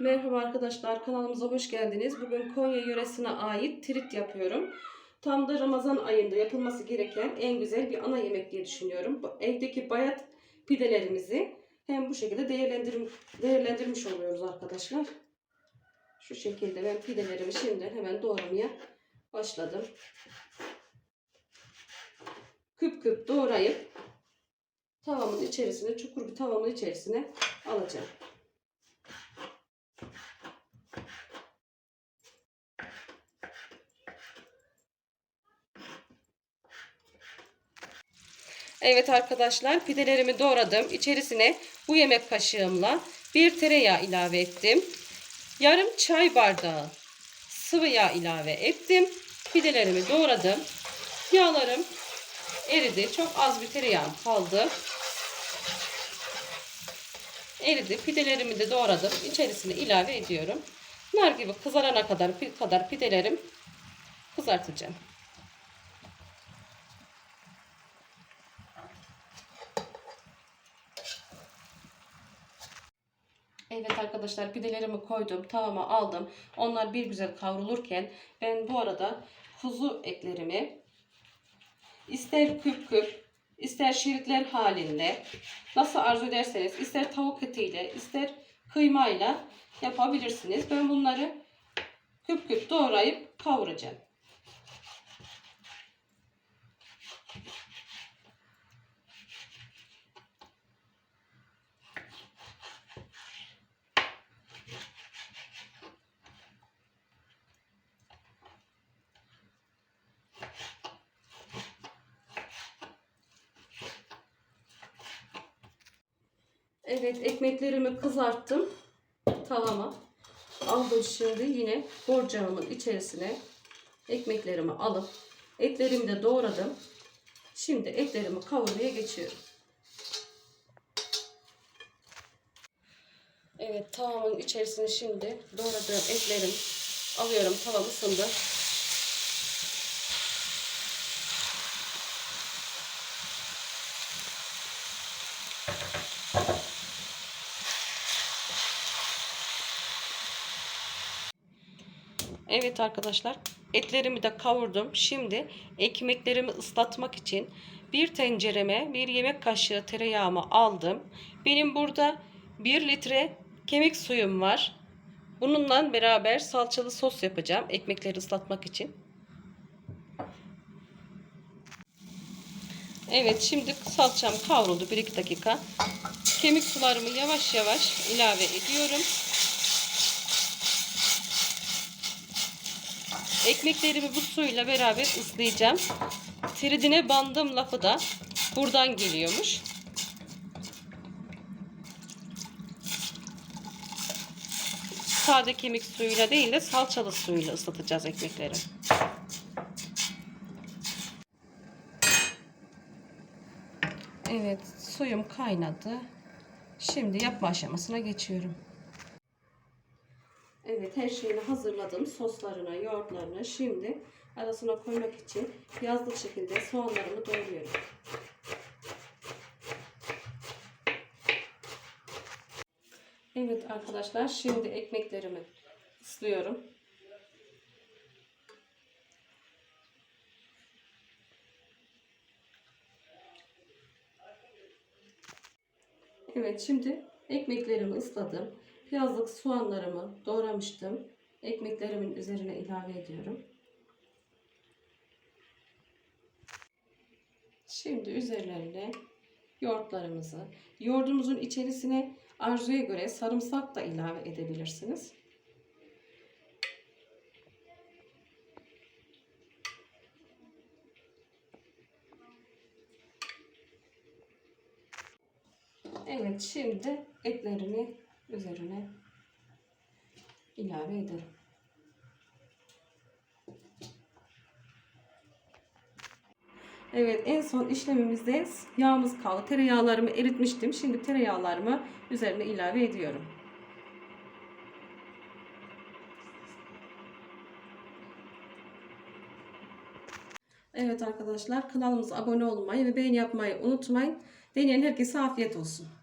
Merhaba arkadaşlar kanalımıza hoş geldiniz. Bugün Konya yöresine ait trit yapıyorum. Tam da Ramazan ayında yapılması gereken en güzel bir ana yemek diye düşünüyorum. Evdeki bayat pidelerimizi hem bu şekilde değerlendir değerlendirmiş oluyoruz arkadaşlar. Şu şekilde ben pidelerimi şimdiden hemen doğramaya başladım. Küp küp doğrayıp tavamın içerisine, çukur bir tavamın içerisine alacağım. Evet arkadaşlar pidelerimi doğradım. İçerisine bu yemek kaşığımla bir tereyağı ilave ettim. Yarım çay bardağı sıvı yağ ilave ettim. Pidelerimi doğradım. Yağlarım eridi. Çok az bir tereyağım kaldı. Eridi. Pidelerimi de doğradım. İçerisine ilave ediyorum. Nar gibi kızarana kadar kadar pidelerim kızartacağım. Evet arkadaşlar pidelerimi koydum. Tavama aldım. Onlar bir güzel kavrulurken ben bu arada kuzu etlerimi ister küp küp ister şeritler halinde nasıl arzu ederseniz ister tavuk etiyle ister kıymayla yapabilirsiniz. Ben bunları küp küp doğrayıp kavuracağım. Evet ekmeklerimi kızarttım tavama. Aldım şimdi yine borcamın içerisine ekmeklerimi alıp etlerimi de doğradım. Şimdi etlerimi kavurmaya geçiyorum. Evet tavamın içerisine şimdi doğradığım etlerim alıyorum. Tavam ısındı. Evet arkadaşlar etlerimi de kavurdum. Şimdi ekmeklerimi ıslatmak için bir tencereme bir yemek kaşığı tereyağımı aldım. Benim burada 1 litre kemik suyum var. Bununla beraber salçalı sos yapacağım ekmekleri ıslatmak için. Evet şimdi salçam kavruldu 1-2 dakika. Kemik sularımı yavaş yavaş ilave ediyorum. Ekmeklerimi bu suyla beraber ıslayacağım. Tridine bandım lafı da buradan geliyormuş. Sade kemik suyuyla değil de salçalı suyla ıslatacağız ekmekleri. Evet suyum kaynadı. Şimdi yapma aşamasına geçiyorum. Evet her şeyini hazırladım. Soslarına, yoğurtlarına. Şimdi arasına koymak için yazlık şekilde soğanlarımı doğruyorum. Evet arkadaşlar şimdi ekmeklerimi ıslıyorum. Evet şimdi ekmeklerimi ısladım. Yazlık soğanlarımı doğramıştım. Ekmeklerimin üzerine ilave ediyorum. Şimdi üzerlerine yoğurtlarımızı, yoğurdumuzun içerisine arzuya göre sarımsak da ilave edebilirsiniz. Evet şimdi etlerini üzerine ilave edelim. Evet en son işlemimizde yağımız kaldı. Tereyağlarımı eritmiştim. Şimdi tereyağlarımı üzerine ilave ediyorum. Evet arkadaşlar kanalımıza abone olmayı ve beğeni yapmayı unutmayın. Deneyen herkese afiyet olsun.